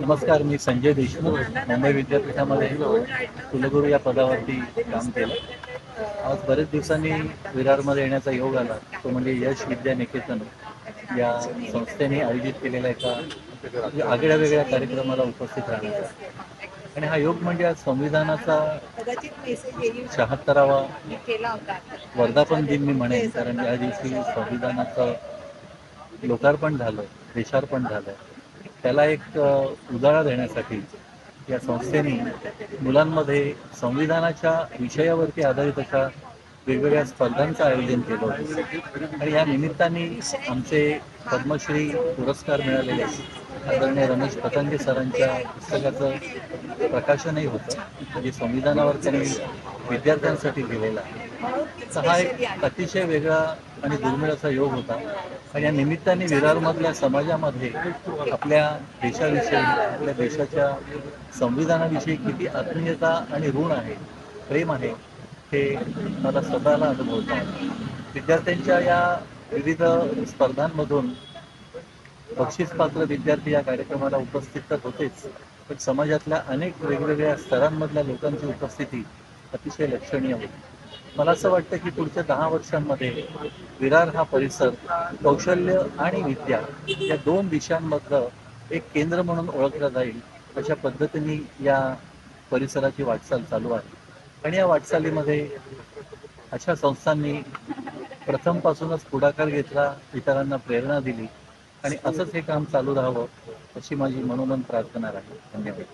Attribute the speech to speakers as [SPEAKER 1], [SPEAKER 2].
[SPEAKER 1] नमस्कार मी संजय देशमुख मुंबई विद्यापीठामध्ये कुलगुरू या पदावरती काम केलं. आज बरेच दिवसांनी विरारमध्ये येण्याचा योग आला. तो म्हणजे यश विद्या निकेतन या संस्थेने आयोजित केलेल्या एका आगळ्या वेगळ्या कार्यक्रमाला उपस्थित राहण्याचा. आणि हा योग म्हणजे आज संविधानाचा शहात्तरावा वर्धापन दिन मी म्हणेन कारण या दिवशी संविधानाचं लोकार्पण झालं देशार्पण झालं. त्याला एक उजाळा देण्यासाठी या संस्थेने मुलांमध्ये संविधानाच्या विषयावरती आधारित अशा वेगवेगळ्या स्पर्धांचं आयोजन केलं होतं. आणि या निमित्ताने आमचे पद्मश्री पुरस्कार मिळालेले आदरणीय रमेश पतंगे सरांच्या पुस्तकाचं प्रकाशनही होतं जे संविधानावर त्यांनी विद्यार्थ्यांसाठी लिहिलेला तर हा एक अतिशय वेगळा आणि दुर्मिळ असा योग होता. आणि या निमित्ताने विरारमधल्या समाजामध्ये आपल्या देशाविषयी आपल्या देशाच्या संविधानाविषयी किती आत्मीयता आणि ऋण आहे प्रेम आहे हे मला स्वतःला अनुभवता विद्यार्थ्यांच्या या विविध स्पर्धांमधून बक्षीसपात्र विद्यार्थी या कार्यक्रमाला उपस्थित तर होतेच पण समाजातल्या अनेक वेगवेगळ्या स्तरांमधल्या लोकांची उपस्थिती अतिशय लक्षणीय होती. मला असं वाटतं की पुढच्या दहा वर्षांमध्ये विरार हा परिसर कौशल्य आणि विद्या या दोन दिशांमधलं एक केंद्र म्हणून ओळखलं जाईल अशा पद्धतीने या परिसराची वाटचाल चालू आहे. आणि या वाटचालीमध्ये अशा संस्थांनी प्रथमपासूनच पुढाकार घेतला इतरांना प्रेरणा दिली आणि असंच हे काम चालू राहावं अशी माझी मनोमन प्रार्थना राहील. धन्यवाद.